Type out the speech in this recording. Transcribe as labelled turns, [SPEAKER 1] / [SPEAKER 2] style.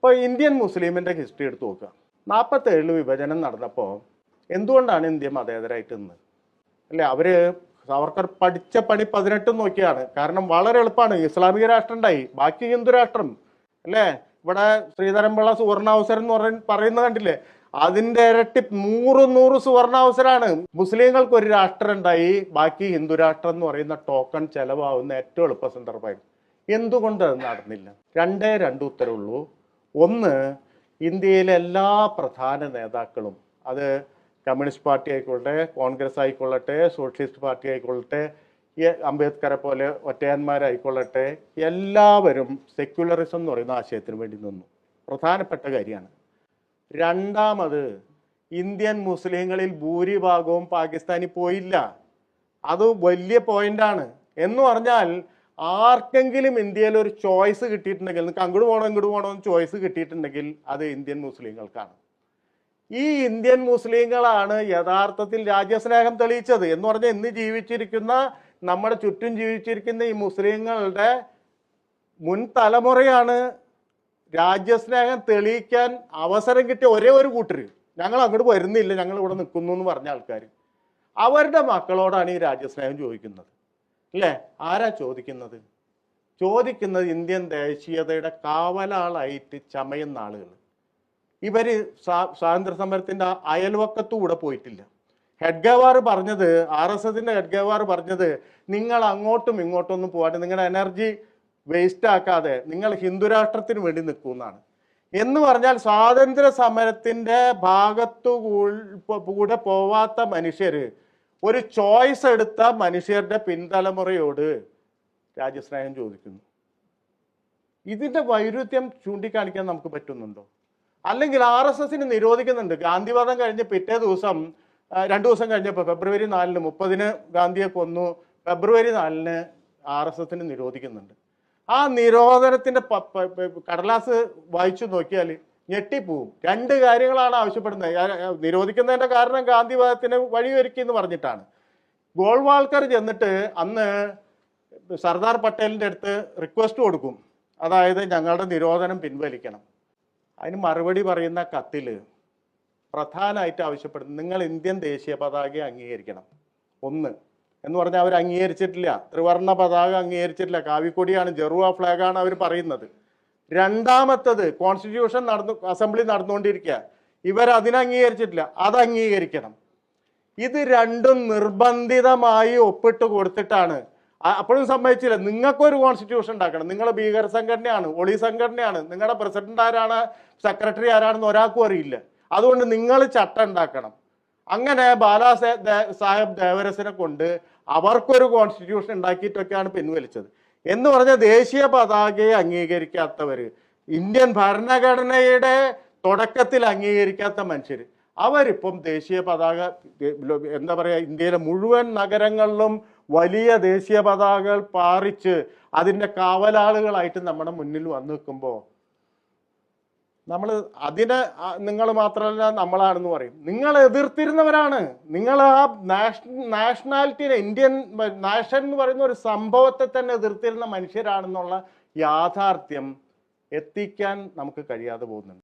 [SPEAKER 1] ഇപ്പോൾ ഇന്ത്യൻ മുസ്ലിമിന്റെ ഹിസ്റ്ററി എടുത്ത് നോക്കുക. നാൽപ്പത്തേഴിൽ വിഭജനം നടന്നപ്പോൾ എന്തുകൊണ്ടാണ് ഇന്ത്യ മതേതരായിട്ട് നിന്ന്? അല്ലേ അവർ സാവർക്കർ പഠിച്ച പണി പതിനെട്ടും നോക്കിയാണ്. കാരണം വളരെ എളുപ്പമാണ്. ഇസ്ലാമിക രാഷ്ട്രം ഉണ്ടായി ബാക്കി ഹിന്ദു രാഷ്ട്രം അല്ലേ? ഇവിടെ ശ്രീധരൻപിള്ള സുവർണാവസരം എന്ന് പറഞ്ഞ പറയുന്നത് കണ്ടില്ലേ? അതിന്റെ ഇരട്ടി നൂറ് നൂറ് സുവർണാവസരമാണ് മുസ്ലിങ്ങൾക്ക് ഒരു രാഷ്ട്രം ഉണ്ടായി. ബാക്കി ഹിന്ദു രാഷ്ട്രം എന്ന് പറയുന്ന ടോക്കൺ ചെലവാകുന്ന ഏറ്റവും എളുപ്പ സന്ദർഭമായിരുന്നു. എന്തുകൊണ്ട് അത് നടന്നില്ല? രണ്ടേ രണ്ട് ഉത്തരവുള്ളൂ. ഒന്ന് ഇന്ത്യയിലെ എല്ലാ പ്രധാന നേതാക്കളും അത് കമ്മ്യൂണിസ്റ്റ് പാർട്ടി ആയിക്കൊള്ളട്ടെ കോൺഗ്രസ് ആയിക്കൊള്ളട്ടെ സോഷ്യലിസ്റ്റ് പാർട്ടി ആയിക്കൊള്ളട്ടെ അംബേദ്കറെ പോലെ ഒറ്റയന്മാരായിക്കൊള്ളട്ടെ എല്ലാവരും സെക്യുലറിസം എന്ന് പറയുന്ന ആശയത്തിന് വേണ്ടി നിന്നു. പ്രധാനപ്പെട്ട കാര്യമാണ്. രണ്ടാമത് ഇന്ത്യൻ മുസ്ലിങ്ങളിൽ ഭൂരിഭാഗവും പാകിസ്ഥാനിൽ പോയില്ല. അത് വലിയ പോയിന്റാണ് എന്ന് പറഞ്ഞാൽ ആർക്കെങ്കിലും ഇന്ത്യയിൽ ഒരു ചോയ്സ് കിട്ടിയിട്ടുണ്ടെങ്കിൽ നിങ്ങൾക്ക് അങ്ങോട്ട് പോകണം ഇങ്ങോട്ട് പോകണം എന്ന് ചോയ്സ് കിട്ടിയിട്ടുണ്ടെങ്കിൽ അത് ഇന്ത്യൻ മുസ്ലിങ്ങൾക്കാണ്. ഈ ഇന്ത്യൻ മുസ്ലിങ്ങളാണ് യഥാർത്ഥത്തിൽ രാജ്യസ്നേഹം തെളിയിച്ചത് എന്ന് പറഞ്ഞാൽ ഇന്ന് ജീവിച്ചിരിക്കുന്ന നമ്മുടെ ചുറ്റും ജീവിച്ചിരിക്കുന്ന ഈ മുസ്ലിങ്ങളുടെ മുൻ തലമുറയാണ് രാജ്യസ്നേഹം തെളിയിക്കാൻ അവസരം കിട്ടിയ ഒരേ ഒരു കൂട്ടർ ഞങ്ങൾ അങ്ങോട്ട് വരുന്നില്ല ഞങ്ങൾ ഇവിടെ നിൽക്കുന്നു എന്ന് പറഞ്ഞ ആൾക്കാർ അവരുടെ മക്കളോടാണ് ഈ രാജ്യസ്നേഹം ചോദിക്കുന്നത്. അല്ലേ ആരാ ചോദിക്കുന്നത്? ചോദിക്കുന്നത് ഇന്ത്യൻ ദേശീയതയുടെ കാവലാളായിട്ട് ചമയുന്ന ആളുകൾ ഇവർ സ്വാതന്ത്ര്യ അയൽവക്കത്തും അയൽവക്കത്തൂടെ പോയിട്ടില്ല. ഹെഡ്ഗവാർ പറഞ്ഞത് ആർ എസ് എസിന്റെ ഹെഡ്ഗവാർ പറഞ്ഞത് നിങ്ങൾ അങ്ങോട്ടും ഇങ്ങോട്ടും ഒന്നും പോകാതെ നിങ്ങളുടെ എനർജി വേസ്റ്റ് ആക്കാതെ നിങ്ങൾ ഹിന്ദുരാഷ്ട്രത്തിന് വേണ്ടി നിൽക്കുമെന്നാണ് എന്ന് പറഞ്ഞാൽ സ്വാതന്ത്ര്യ സമരത്തിന്റെ ഭാഗത്തു കൂടെ പോവാത്ത മനുഷ്യര് ഒരു ചോയ്സ് എടുത്ത മനുഷ്യരുടെ പിൻതലമുറയോട് രാജ്യസ്നേഹം ചോദിക്കുന്നു. ഇതിന്റെ വൈരുദ്ധ്യം ചൂണ്ടിക്കാണിക്കാൻ നമുക്ക് പറ്റുന്നുണ്ടോ? അല്ലെങ്കിൽ ആർ എസ് എസിന് നിരോധിക്കുന്നുണ്ട്. ഗാന്ധിവാദം കഴിഞ്ഞ് പിറ്റേ ദിവസം രണ്ടു ദിവസം കഴിഞ്ഞപ്പോൾ ഫെബ്രുവരി നാലിന് മുപ്പതിന് ഗാന്ധിയെ കൊന്നു. ഫെബ്രുവരി നാലിന് ആർ എസ് എസിന് നിരോധിക്കുന്നുണ്ട്. ആ നിരോധനത്തിന്റെ കടലാസ് വായിച്ചു നോക്കിയാൽ ഞെട്ടിപ്പോവും. രണ്ട് കാര്യങ്ങളാണ് ആവശ്യപ്പെടുന്നത്. നിരോധിക്കുന്നതിന്റെ കാരണം ഗാന്ധിവാദത്തിന് വഴിയൊരുക്കി എന്ന് പറഞ്ഞിട്ടാണ്. ഗോൾവാൾക്കർ ചെന്നിട്ട് അന്ന് സർദാർ പട്ടേലിന്റെ അടുത്ത് റിക്വസ്റ്റ് കൊടുക്കും. അതായത് ഞങ്ങളുടെ നിരോധനം പിൻവലിക്കണം. അതിന് മറുപടി പറയുന്ന കത്തിൽ പ്രധാനമായിട്ട് ആവശ്യപ്പെടുന്നത് നിങ്ങൾ ഇന്ത്യൻ ദേശീയ പതാക അംഗീകരിക്കണം. ഒന്ന്. എന്ന് പറഞ്ഞാൽ അവർ അംഗീകരിച്ചിട്ടില്ല. ത്രിവർണ പതാക അംഗീകരിച്ചിട്ടില്ല. കാവിക്കൊടിയാണ് ജെറുവ ഫ്ലാഗാണ് അവർ പറയുന്നത്. രണ്ടാമത്തത് കോൺസ്റ്റിറ്റ്യൂഷൻ നടന്നു അസംബ്ലി നടന്നുകൊണ്ടിരിക്കുക. ഇവർ അതിനെ അംഗീകരിച്ചിട്ടില്ല. അത് അംഗീകരിക്കണം. ഇത് രണ്ടും നിർബന്ധിതമായി ഒപ്പിട്ട് കൊടുത്തിട്ടാണ്. അപ്പോഴും സമ്മതിച്ചില്ല. നിങ്ങൾക്കൊരു കോൺസ്റ്റിറ്റ്യൂഷൻ ഉണ്ടാക്കണം. നിങ്ങൾ ഭീകര സംഘടനയാണ് ഒളി സംഘടനയാണ്. നിങ്ങളുടെ പ്രസിഡന്റ് ആരാണ് സെക്രട്ടറി ആരാണെന്ന് ഒരാൾക്കും അറിയില്ല. അതുകൊണ്ട് നിങ്ങൾ ചട്ടം ഉണ്ടാക്കണം. അങ്ങനെ ബാലാ സാഹേബ് ദേവരസിനെ കൊണ്ട് അവർക്കൊരു കോൺസ്റ്റിറ്റ്യൂഷൻ ഉണ്ടാക്കിയിട്ടൊക്കെയാണ് പിൻവലിച്ചത്. എന്ന് പറഞ്ഞ ദേശീയ പതാകയെ അംഗീകരിക്കാത്തവര് ഇന്ത്യൻ ഭരണഘടനയുടെ തുടക്കത്തിൽ അംഗീകരിക്കാത്ത മനുഷ്യർ അവരിപ്പം ദേശീയ പതാക എന്താ പറയുക ഇന്ത്യയിലെ മുഴുവൻ നഗരങ്ങളിലും വലിയ ദേശീയ പതാകകൾ പാറിച്ച് അതിന്റെ കാവലാളുകളായിട്ട് നമ്മുടെ മുന്നിൽ വന്നു നിൽക്കുമ്പോൾ നമ്മൾ അതിനെ നിങ്ങൾ മാത്രമല്ല നമ്മളാണെന്ന് പറയും. നിങ്ങൾ എതിർത്തിരുന്നവരാണ്. നിങ്ങൾ ആ നാഷണ നാഷണാലിറ്റിനെ ഇന്ത്യൻ നാഷൻ എന്ന് പറയുന്ന ഒരു സംഭവത്തെ തന്നെ എതിർത്തിരുന്ന മനുഷ്യരാണെന്നുള്ള യാഥാർത്ഥ്യം എത്തിക്കാൻ നമുക്ക് കഴിയാതെ പോകുന്നുണ്ട്.